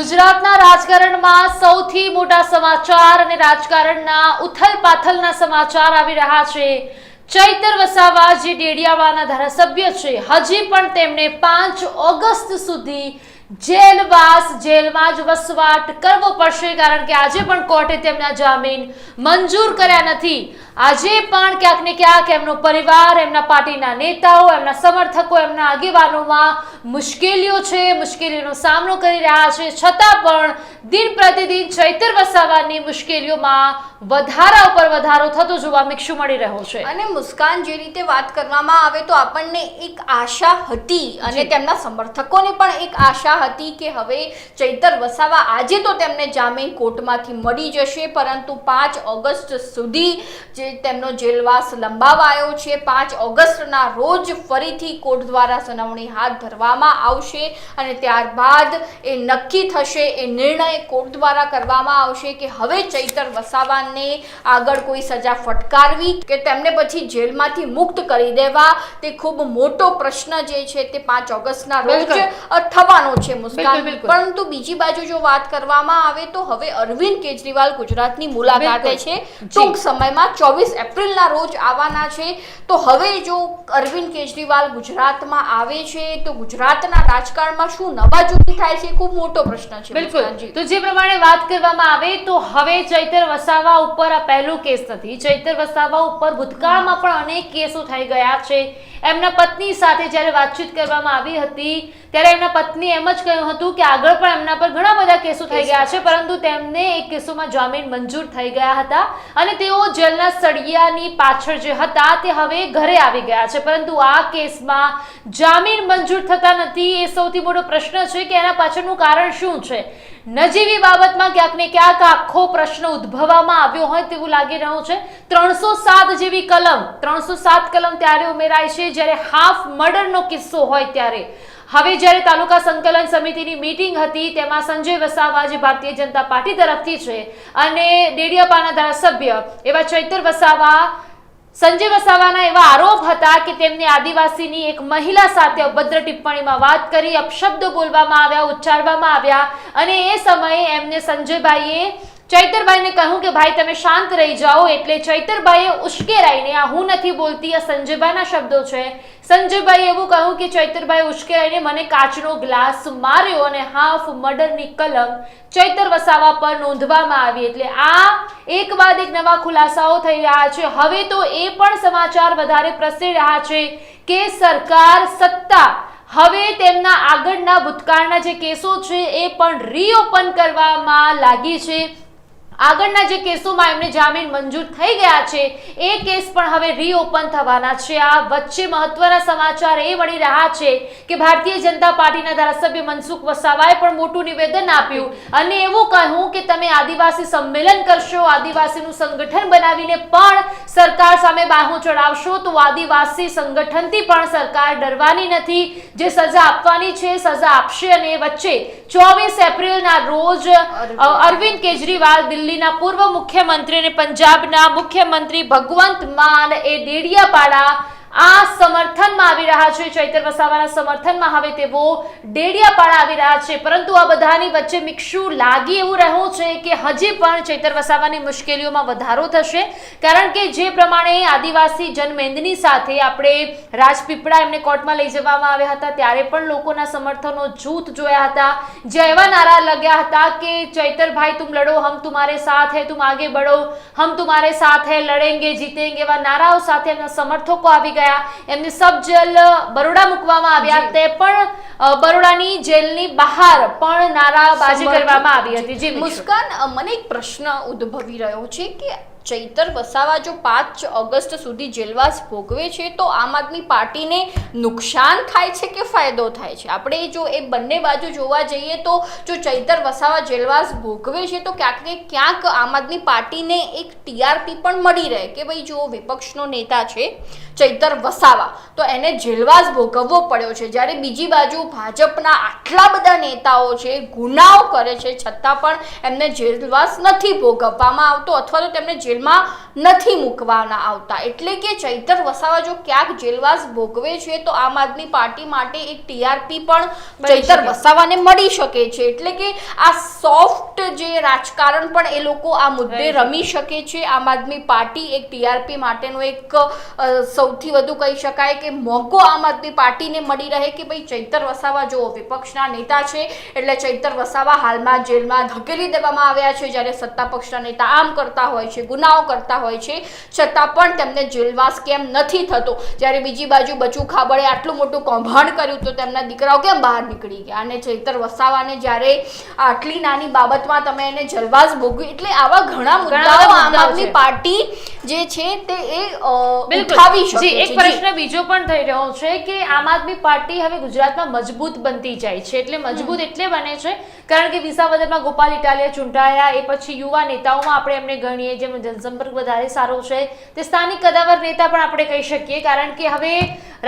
ગુજરાતના રાજકારણમાં સૌથી મોટા સમાચાર અને રાજકારણના ઉથલપાથલના સમાચાર આવી રહ્યા છે. ચૈતર વસાવા જે ડેડિયાવાના ધારાસભ્ય છે, હજી પણ તેમને પાંચ ઓગસ્ટ સુધી જેલવાસ, જેલમાં જ વસવાટ કરવો પડશે, કારણ કે આજે પણ કોર્ટે તેમના જામીન મંજૂર કર્યા નથી. આજે પણ ક્યાંક ને ક્યાંક એમનો પરિવાર એમના પાર્ટીના નેતાઓ એમના સમર્થકો એમના આગેવાનોમાં મુશ્કેલીઓ છે મુશ્કેલીઓનો સામનો કરી રહ્યા છે. છતાં પણ દિન પ્રતિદિન ચૈતર વસાવાની મુશ્કેલીઓમાં વધારા ઉપર વધારો થતો જોવા મિક્ષુ મળી રહ્યો છે. અને મુસ્કાન જે રીતે વાત કરવામાં આવે તો આપણને એક આશા હતી અને તેમના સમર્થકોને પણ એક આશા હતી કે હવે ચૈતર વસાવા આજે તો તેમને જામીન કોર્ટમાંથી મળી જશે પરંતુ પાંચ ઓગસ્ટ સુધી જે તેમનો જેલવાસ લંબાવાયો છે. પાંચ ઓગસ્ટના રોજ ફરીથી કોર્ટ દ્વારા સુનાવણી હાથ ધરવામાં આવશે અને ત્યારબાદ એ નક્કી થશે એ નિર્ણય કોર્ટ દ્વારા કરવામાં આવશે કે હવે ચૈતર વસાવાને આગળ કોઈ સજા ફટકારવી કે તેમને પછી જેલમાંથી મુક્ત કરી દેવા તે ખૂબ મોટો પ્રશ્ન જે છે તે પાંચ ઓગસ્ટના રોજ થવાનો છે મુસ્કાન. પરંતુ બીજી બાજુ જો વાત કરવામાં આવે તો હવે અરવિંદ કેજરીવાલ ગુજરાતની મુલાકાતે છે. ટૂંક સમયમાં ચોવીસ એપ્રિલના રોજ આવવાના છે. તો હવે જો અરવિંદ કેજરીવાલ ગુજરાતમાં આવે છે તો ગુજરાતના રાજકારણમાં શું નવાજૂની થાય છે ખૂબ મોટો પ્રશ્ન છે બિલકુલ. તો જે પ્રમાણે વાત કરવામાં આવે તો હવે ચૈતર વસાવા ઉપર આ પહેલો કેસ નથી. ચૈતર વસાવા ઉપર ભૂતકાળમાં પણ અનેક કેસો થઈ ગયા છે. એમના પત્ની સાથે જ્યારે વાતચીત કરવામાં આવી હતી ત્યારે એમના પત્ની એમ જ કહ્યું હતું કે આગળ પણ એમના પર ઘણા બધા કેસો થઈ ગયા છે પરંતુ તેમને એક કેસોમાં જામીન મંજૂર થઈ ગયા હતા અને તેઓ જેલના સળિયાની પાછળ જે હતા તે હવે ઘરે આવી ગયા છે. પરંતુ આ કેસમાં જામીન મંજૂર થતા નથી એ સૌથી મોટો પ્રશ્ન છે કે એના પાછળનું કારણ શું છે? નજીવી બાબતમાં ક્યાંક ને ક્યાંક આખો પ્રશ્ન ઉદ્ભવવામાં આવ્યો હોય તેવું લાગી રહ્યું છે. ત્રણસો સાત જેવી કલમ, ત્રણસો સાત કલમ ત્યારે ઉમેરાય છે જ્યારે હાફ મર્ડરનો કિસ્સો હોય ત્યારે. હવે જ્યારે તાલુકા સંકલન સમિતિની મીટિંગ હતી, તેમાં સંજય વસાવા જે ભારતીય જનતા પાર્ટી તરફથી છે. અને ડેડિયાપાના ધારાસભ્ય એવા ચૈતર વસાવા સંજય વસાવાના એવા આરોપ હતા કે તેમને આદિવાસીની એક મહિલા સાથે અભદ્ર ટિપ્પણીમાં વાત કરી, અપશબ્દો બોલવામાં આવ્યા, ઉચ્ચારવામાં આવ્યા અને એ સમયે એમને સંજયભાઈએ ચૈતરભાઈને કહ્યું કે, ભાઈ, તમે શાંત રહી જાઓ. એટલે ચૈતરભાઈએ ઉશ્કેરાઈને, આ હું નથી બોલતી, આ સંજયભાઈના શબ્દો છે. સંજયભાઈએ એવું કહ્યું કે ચૈતરભાઈ ઉશ્કેરાઈને મને કાચનો ગ્લાસ માર્યો અને હાફ મર્ડરની કલમ ચૈતર વસાવા પર નોંધવામાં આવી. એટલે આ એક બાદ એક નવા ખુલાસાઓ થઈ રહ્યા છે. હવે તો એ પણ સમાચાર વધારે પ્રસરી રહ્યા છે કે સરકાર સત્તા, હવે તેમના આગળના ભૂતકાળના જે કેસો છે એ પણ રીઓપન કરવામાં લાગી છે. આગળના જે કેસોમાં એમને જામીન મંજૂર થઈ ગયા છે, એ કેસ પણ હવે રીઓપન થવાના છે. આ વચ્ચે મહત્વના સમાચાર એ મળી રહ્યા છે કે ભારતીય જનતા પાર્ટીના ધારાસભ્ય મનસુખ વસાવાએ પણ મોટું નિવેદન આપ્યું અને એવું કહ્યું કે તમે આદિવાસી સંમેલન કરશો, આદિવાસીનું સંગઠન બનાવીને પણ સરકાર સામે બાહું ચડાવશો, તો આદિવાસી સંગઠનથી પણ સરકાર ડરવાની નથી. જે સજા આપવાની છે, સજા આપશે અને વચ્ચે ચોવીસ એપ્રિલના રોજ અરવિંદ કેજરીવાલ દિલ્હીના પૂર્વ મુખ્યમંત્રી અને પંજાબના મુખ્યમંત્રી ભગવંત માન એ ડેડિયાપાડા આ સમર્થનમાં આવી રહ્યા છે. ચૈતર વસાવાના સમર્થનમાં હવે તેઓ ડેડિયાપાડા આવી રહ્યા છે. પરંતુ આ બધાની વચ્ચે મિક્ષુ લાગી એવું રહ્યું છે કે હજી પણ ચૈતર વસાવાની મુશ્કેલીઓમાં વધારો થશે. કારણ કે જે પ્રમાણે આદિવાસી જનમેદની સાથે આપણે રાજપીપળા એમને કોર્ટમાં લઈ જવામાં આવ્યા હતા, ત્યારે પણ લોકોના સમર્થનો જૂથ જોયા હતા. જે એવા નારા લગ્યા હતા કે, ચૈતરભાઈ તુમ લડો, હમ તુમારે સાથ હે તુમ આગે બઢો, હમ તુમારે સાથ હે, લડેંગે, જીતેંગે. એવા નારાઓ સાથે એમના સમર્થકો આવી ગયા. એમને સબ જેલ બરોડા મૂકવામાં આવ્યા તે પણ બરોડાની જેલની બહાર પણ નારાબાજી કરવામાં આવી હતી. જી મુસ્કાન મને એક પ્રશ્ન ઉદ્ભવી રહ્યો છે કે ચૈતર વસાવા જો પાંચ ઓગસ્ટ સુધી જેલવાસ ભોગવે છે તો આમ આદમી પાર્ટીને નુકસાન થાય છે કે ફાયદો થાય છે? આપણે જો એ બંને બાજુ જોવા જઈએ તો જો ચૈતર વસાવા જેલવાસ ભોગવે છે તો ક્યાંક ને ક્યાંક આમ આદમી પાર્ટીને એક ટીઆરપી પણ મળી રહે. કે ભાઈ જો વિપક્ષનો નેતા છે ચૈતર વસાવા. તો એને જેલવાસ ભોગવવો પડ્યો છે. જ્યારે બીજી બાજુ ભાજપના આટલા બધા નેતાઓ છે ગુનાઓ કરે છે છતાં પણ એમને જેલવાસ નથી ભોગવવામાં આવતો અથવા તો તેમને જેલમાં નથી મૂકવાના આવતા. એટલે કે ચૈતર વસાવા જો ક્યાંક જેલવાસ ભોગવે છે તો આમ આદમી પાર્ટી માટે એક ટીઆરપી પણ ચૈતર વસાવાને મળી શકે છે. એટલે કે આ સોફ્ટ જે રાજકારણ પણ એ લોકો આ મુદ્દે રમી શકે છે. આમ આદમી પાર્ટી એક ટીઆરપી માટેનો એક અ, સૌથી વધુ કહી શકાય કે મોકો આમ આદમી પાર્ટીને મળી રહે કે ભાઈ ચૈતર વસાવા જો વિપક્ષના નેતા છે એટલે ચૈતર વસાવા હાલમાં જેલમાં ધકેલી દેવામાં આવ્યા છે જ્યારે સત્તા પક્ષના નેતા આમ કરતા હોય છે ગુનાઓ કરતા હોય છે છતાં પણ તેમને જેલવાસ કેમ નથી થતો? જ્યારે બીજી બાજુ બચુ ખાબડે આટલું મોટું કૌભાંડ કર્યું તો તેમના દીકરાઓ કેમ બહાર નીકળી ગયા? અને ચૈતર વસાવાને જ્યારે આટલી નાની બાબતમાં તમે એને જલવાસ ભોગવી એટલે આવા ઘણા મુદ્દાઓ આમ આદમી પાર્ટી જે છે તે એ ઉઠાવી શકે. જી એક પ્રશ્ન બીજો પણ થઈ રહ્યો છે કે આમ આદમી પાર્ટી હવે ગુજરાતમાં મજબૂત બનતી જાય છે. એટલે મજબૂત એટલે બને છે કારણ કે વિસાવદરમાં ગોપાલ ઇટાલિયા ચૂંટાયા એ પછી યુવા નેતાઓમાં આપણે એમને ગણીએ જેમનો જનસંપર્ક વધારે સારો છે તે સ્થાનિક કદાવર નેતા પણ આપણે કહી શકીએ. કારણ કે હવે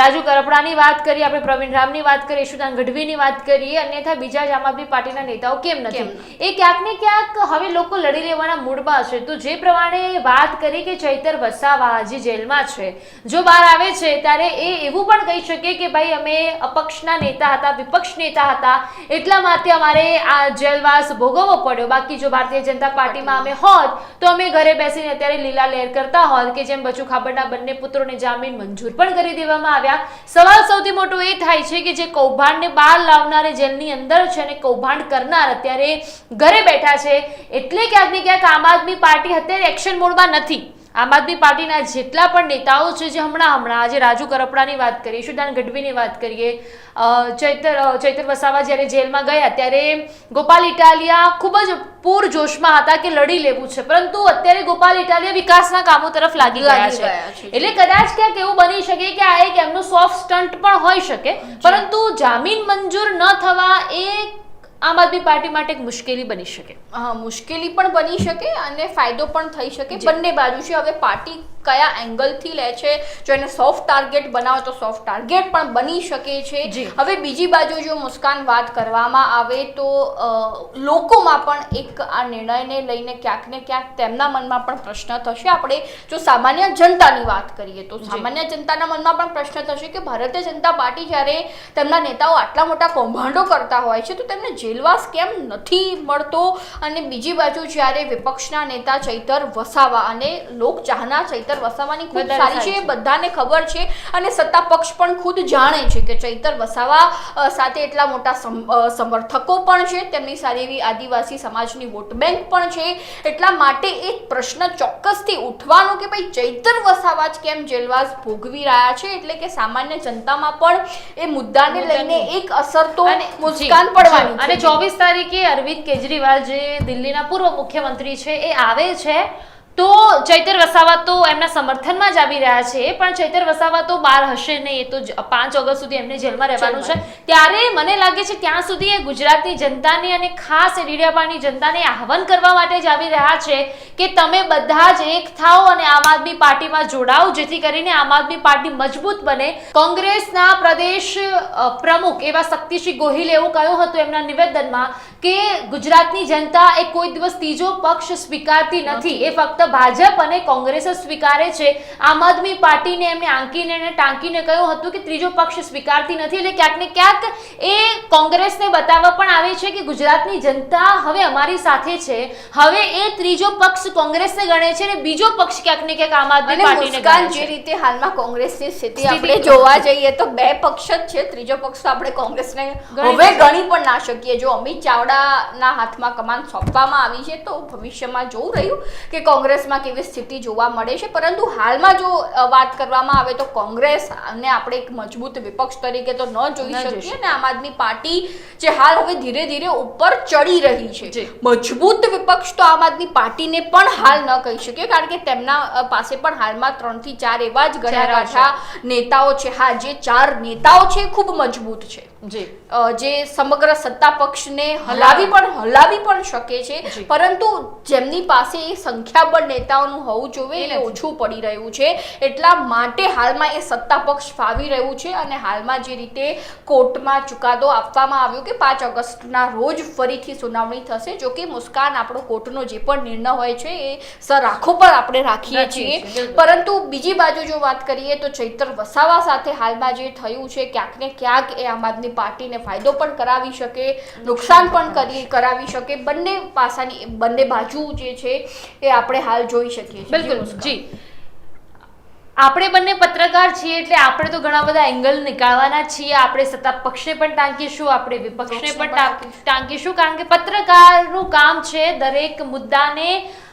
રાજુ કરપડાની વાત કરીએ આપણે પ્રવીણ રામની વાત કરીએ યશુદાન ગઢવીની વાત કરીએ અન્યથા બીજા જ આમ આદમી પાર્ટીના નેતાઓ કેમ કેમ નથી? એ ક્યાંક ને ક્યાંક હવે લોકો લડી લેવાના મૂડમાં છે તો જે પ્રમાણે વાત કરી કે ચૈતર વસાવા હજી જેલમાં છે જો બહાર આવે છે ત્યારે એ એવું પણ કહી શકીએ કે ભાઈ અમે અપક્ષના નેતા હતા વિપક્ષ નેતા હતા એટલા માટે અમારે આ જેલવાસ ભોગવવો પડ્યો. બાકી જો ભારતીય જનતા પાર્ટીમાં અમે હોત, તો અમે ઘરે બેસીને અત્યારે લીલા લહેર કરતા હોત કે જેમ બચુ ખાબડના બંને પુત્રોને જામીન મંજૂર પણ કરી દેવામાં આવ્યા. સવાલ સૌથી મોટો એ થાય છે કે જે કૌભાંડને બહાર લાવનારે જેલની અંદર છે અને કૌભાંડ કરનાર અત્યારે ઘરે બેઠા છે, એટલે ક્યાંક ને ક્યાંક આમ આદમી પાર્ટી અત્યારે એક્શન મોડમાં નથી. આમ આદમી પાર્ટીના જેટલા પણ નેતાઓ છે જે હમણાં હમણાં આજે રાજુ કરપડાની વાત કરીએ ઈશુદાન ગઢવીની વાત કરીએ ચૈતર ચૈતર વસાવા જ્યારે જેલમાં ગયા ત્યારે ગોપાલ ઇટાલિયા ખૂબ જ પૂર જોશમાં હતા કે લડી લેવું છે. પરંતુ અત્યારે ગોપાલ ઇટાલિયા વિકાસના કામો તરફ લાગી ગયા છે. ગયા છે. એટલે કદાચ ક્યાંક એવું બની શકે કે આ એક એમનું સોફ્ટ સ્ટન્ટ પણ હોઈ શકે પરંતુ જામીન મંજૂર ન થવા એ આમ આદમી પાર્ટી માટે એક મુશ્કેલી બની શકે. હા મુશ્કેલી પણ બની શકે અને ફાયદો પણ થઈ શકે. બંને બાજુ છે. હવે પાર્ટી કયા એંગલથી લે છે? જો એને સોફ્ટ ટાર્ગેટ બનાવે તો સોફ્ટ ટાર્ગેટ પણ બની શકે છે. હવે બીજી બાજુ જો મુસ્કાન વાત કરવામાં આવે તો લોકોમાં પણ એક આ નિર્ણયને લઈને ક્યાંક ને ક્યાંક તેમના મનમાં પણ પ્રશ્ન થશે. આપણે જો સામાન્ય જનતાની વાત કરીએ તો સામાન્ય જનતાના મનમાં પણ પ્રશ્ન થશે કે ભારતીય જનતા પાર્ટી જ્યારે તેમના નેતાઓ આટલા મોટા કૌભાંડો કરતા હોય છે તો તેમને જેલવાસ કેમ નથી મળતો અને બીજી બાજુ જ્યારે વિપક્ષના નેતા ચૈતર વસાવા અને લોક ચાહના ચૈતર વસાવાની ખૂબ સારી છે બધાને ખબર છે અને સત્તા પક્ષ પણ ખુદ જાણે છે કે ચૈતર વસાવા સાથે એટલા મોટા સમર્થકો પણ છે તેમની સારી એવી આદિવાસી સમાજની વોટ બેંક પણ છે એટલા માટે એક પ્રશ્ન ચોક્કસથી ઉઠવાનો કે ભાઈ ચૈતર વસાવા જ કેમ જેલવાસ ભોગવી રહ્યા છે એટલે કે સામાન્ય જનતામાં પણ એ મુદ્દાને. લઈને એક અસર તો મુસ્કાન પડવાની અને. ચોવીસ તારીખે અરવિંદ કેજરીવાલ જે દિલ્હીના પૂર્વ મુખ્યમંત્રી છે એ આવે છે. તો ચૈતર વસાવા તો એમના સમર્થનમાં જ આવી રહ્યા છે પણ ચૈતર વસાવા તો બહાર હશે નહીં. એ તો પાંચ ઓગસ્ટ સુધી એમને જેલમાં રહેવાનું છે. ત્યારે મને લાગે છે ત્યાં સુધી એ ગુજરાતની જનતાને અને ખાસ એ ડેડિયાપાડની જનતાને આહવાન કરવા માટે જ આવી રહ્યા છે કે તમે બધા જ એક થાઓ અને આમ આદમી પાર્ટીમાં જોડાઓ જેથી કરીને આમ આદમી પાર્ટી મજબૂત બને. કોંગ્રેસના પ્રદેશ પ્રમુખ એવા શક્તિસિંહ ગોહિલે એવું કહ્યું હતું એમના નિવેદનમાં કે ગુજરાતની જનતા એ કોઈ દિવસ ત્રીજો પક્ષ સ્વીકારતી નથી. એ ફક્ત ભાજપ અને કોંગ્રેસ જ સ્વીકારે છે. આમ આદમી પાર્ટીને એમને આંકીને અને ટાંકીને કહ્યું હતું કે ત્રીજો પક્ષ સ્વીકારતી નથી. એટલે ક્યાંક ને ક્યાંક એ કોંગ્રેસને બતાવવા પણ આવે છે કે ગુજરાતની જનતા હવે અમારી સાથે છે. હવે એ ત્રીજો પક્ષ કોંગ્રેસને ગણે છે અને બીજો પક્ષ ક્યાંક ને ક્યાંક આમ આદમી પાર્ટીને ગણે જે રીતે હાલમાં કોંગ્રેસની સ્થિતિ આપણે જોવા જઈએ તો બે પક્ષ જ છે. ત્રીજો પક્ષ તો આપણે કોંગ્રેસને ગણી હવે ગણી પણ ના શકીએ. જો અમિત ચાવડાના હાથમાં કમાન સોંપવામાં આવી છે તો ભવિષ્યમાં જોવું રહ્યું કે કોંગ્રેસમાં કેવી સ્થિતિ જોવા મળે છે? પરંતુ હાલમાં જો વાત કરવામાં આવે તો કોંગ્રેસ અને આપણે એક મજબૂત વિપક્ષ તરીકે તો ન જોઈ શકીએ ને આમ આદમી પાર્ટી જે હાલ હવે ધીરે ધીરે ઉપર ચડી રહી છે. મજબૂત વિપક્ષ તો આમ આદમી પાર્ટીને પણ હાલ ન કહી શકીએ કારણ કે તેમના પાસે પણ હાલમાં ત્રણથી ચાર એવા જ ચાર ગણા છે. નેતાઓ છે. હા જે ચાર નેતાઓ છે ખૂબ મજબૂત છે. જી. જે સમગ્ર સત્તા પક્ષને હલાવી પણ હલાવી પણ શકે છે. પરંતુ જેમની પાસે એ સંખ્યાબળ પણ નેતાઓનું હોવું જોઈએ એ ઓછું પડી રહ્યું છે. એટલા માટે હાલમાં એ સત્તા પક્ષ ફાવી રહ્યું છે અને હાલમાં જે રીતે કોર્ટમાં ચુકાદો આપવામાં આવ્યો કે પાંચ ઓગસ્ટના રોજ ફરીથી સુનાવણી થશે જો કે મુસ્કાન આપણો કોર્ટનો જે પણ નિર્ણય હોય છે એ સરાખો પણ આપણે રાખીએ છીએ, પરંતુ બીજી બાજુ જો વાત કરીએ તો ચૈતર વસાવા સાથે હાલમાં જે થયું છે ક્યાંક ને ક્યાંક એ આમ આદમી પાર્ટીને ફાયદો પણ કરાવી શકે નુકસાન પણ કરી કરાવી શકે. બંને પાસાની બંને બાજુ જે છે એ આપણે હાલ જોઈ શકીએ છીએ બિલકુલ જી. આપણે બંને પત્રકાર છીએ એટલે આપણે તો ઘણા બધા એંગલ નીકાળવાના છીએ. આપણે સત્તા પક્ષને પણ ટાંકીશું આપણે વિપક્ષને પણ ટાંકીશું કારણ કે પત્રકારનું કામ છે દરેક મુદ્દાને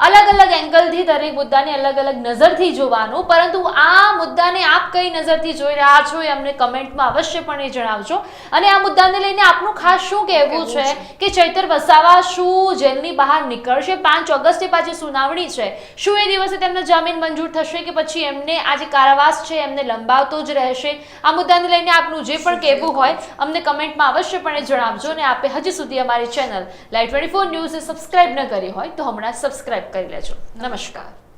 અલગ અલગ એંગલથી દરેક મુદ્દાને અલગ અલગ નજરથી જોવાનું પરંતુ આ મુદ્દાને આપ કઈ નજરથી જોઈ રહ્યા છો એ અમને કમેન્ટમાં અવશ્યપણે જણાવજો. અને આ મુદ્દાને લઈને આપનું ખાસ શું કહેવું છે કે ચૈતર વસાવા શું જેલની બહાર નીકળશે? પાંચ ઓગસ્ટે પાછી સુનાવણી છે. શું એ દિવસે તેમને જામીન મંજૂર થશે કે પછી એમને આ જે કારાવાસ છે એમને લંબાવતો જ રહેશે? આ મુદ્દાને લઈને આપનું જે પણ કહેવું હોય અમને કમેન્ટમાં અવશ્યપણે જણાવજો અને આપે હજી સુધી અમારી channel live twenty four news subscribe ન કરી હોય તો હમણાં સબસ્ક્રાઇબ કરી લેજો. નમસ્કાર.